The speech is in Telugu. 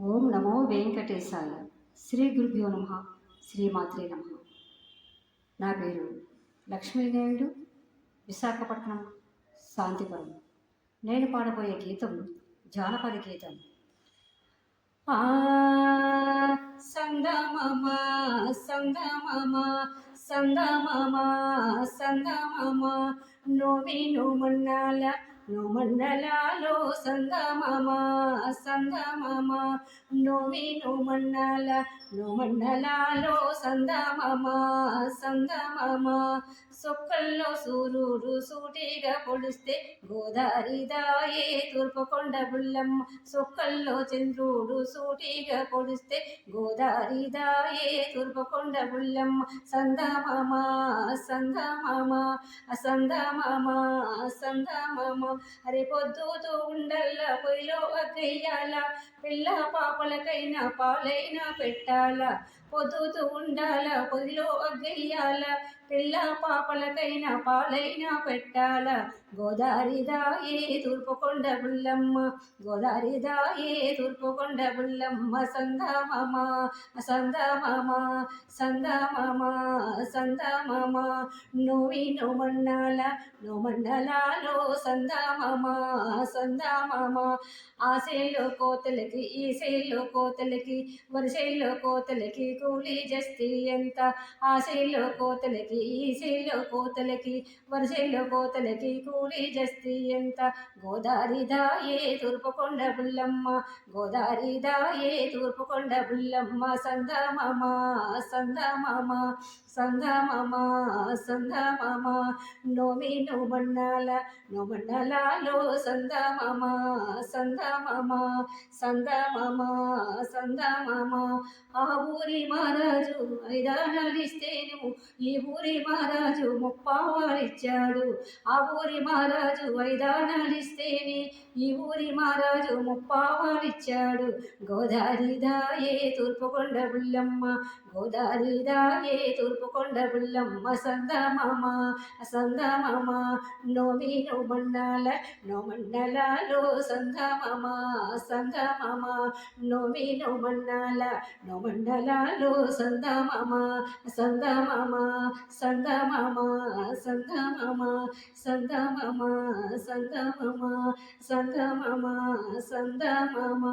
ఓం నమో వెంకటేశాయ. శ్రీ గురుభ్యో నమ. శ్రీమాత్రే నమ. నా పేరు లక్ష్మీనాయుడు విశాఖపట్నం శాంతిపురం. నేను పాడబోయే గీతం జానపద గీతం. ఆ సంగమమ సంగమమ సంగమమ సంగమమ నోవిను మన్నాల నోమన్నలాలో సంగమమా సంగమమ? నోవిను మన్నాల నోమన్నలాలో సంగమమా సంగమమ? సొక్కల్లో సూరూరు సూటిగా పొడిస్తే గోదారి దాయే తూర్పుకొండ బుల్లమ్మ. సొక్కల్లో చంద్రుడు సూటిగా పొడిస్తే గోదారి దాయే తూర్పుకొండ బుల్లమ్మ. సంగమమా సంగమమా? సంగమమా సంగమమా? రేపొద్దుతూ ఉండల్ల పొయ్యిలో వగ్గయ్యాల పిల్ల పాపలకైనా పాలైనా పెట్టాల? పొదుతూ ఉండాల? పొయ్యిలో వగ్గయ్యాల పిల్ల పాపలకైనా పాలైనా పెట్టాల? గోదారిదా దాయే తూర్పుకొండ బుల్లమ్మ. గోదారిదా దాయే తూర్పుకొండ బుల్లమ్మ. సందమమ సందమమ సందమమ సందమమ నువ్వి నోమన్నాల మన్నాల సందా మండలాలో సందమమ ఆ ఆశలో కోతలకి ఈశలో కోతలకి వరిశైలో కోతలకి కూలి జస్తి ఎంత? ఆశలో కోతలకి ఈశలో కోతలకి వరిశైలో కోతలకి కూలి జస్తి ఎంత? గోదారి దాయే తూర్పుకొండ బుల్లమ్మ గోదారి దాయే తూర్పుకొండ బుల్లమ్మ సంగమమ సంగమమ సంగమమ సంగమమ నోమి నోమన్నాల నోమన్నలాలో సంగమమ సందమమా సందమమా సంగమమ ఆ ఊరి మహారాజు ఐదానాలిస్తేను ఈ ఊరి మహారాజు ముప్పావాలిచ్చాడు ఆ ఊరి మహారాజు ఐదానాలిస్తేనే ఈ ఊరి మహారాజు ముప్పావాలిచ్చాడు గోదావరి దాయే తూర్పుకొండ బుల్లమ్మ గోదావరి దాయే తూర్పుకొండ బుల్లమ్మ సంగమమ సంగమమ నోమి నోమన్నాల నోమన్నలాలో సంగమమ సంగమమ నోమి నోమన్నాల నోమన్నలాలో సంగమమ సంగమమ సంగమమ సంగమమ సంగమమ సంగమమ సంగమమ సంగమమ